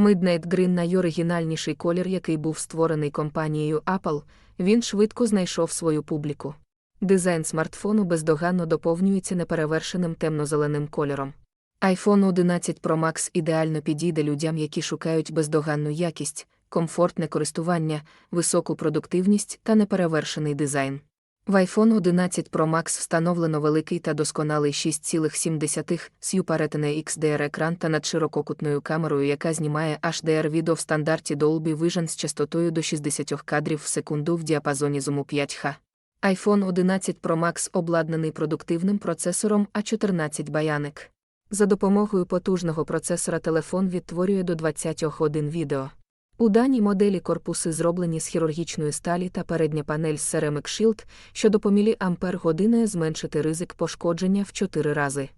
Midnight Green найоригінальніший колір, який був створений компанією Apple, він швидко знайшов свою публіку. Дизайн смартфону бездоганно доповнюється неперевершеним темно-зеленим кольором. iPhone 11 Pro Max ідеально підійде людям, які шукають бездоганну якість, комфортне користування, високу продуктивність та неперевершений дизайн. В iPhone 11 Pro Max встановлено великий та досконалий 6,7 сюпаретине XDR екран та надширококутною камерою, яка знімає HDR відео в стандарті Dolby Vision з частотою до 60 кадрів в секунду в діапазоні зуму 5H. iPhone 11 Pro Max обладнаний продуктивним процесором A14 Bionic. За допомогою потужного процесора телефон відтворює до 21 відео. У даній моделі корпуси зроблені з хірургічної сталі та передня панель з Ceramic Shield, що допомілі ампер години зменшити ризик пошкодження в 4 рази.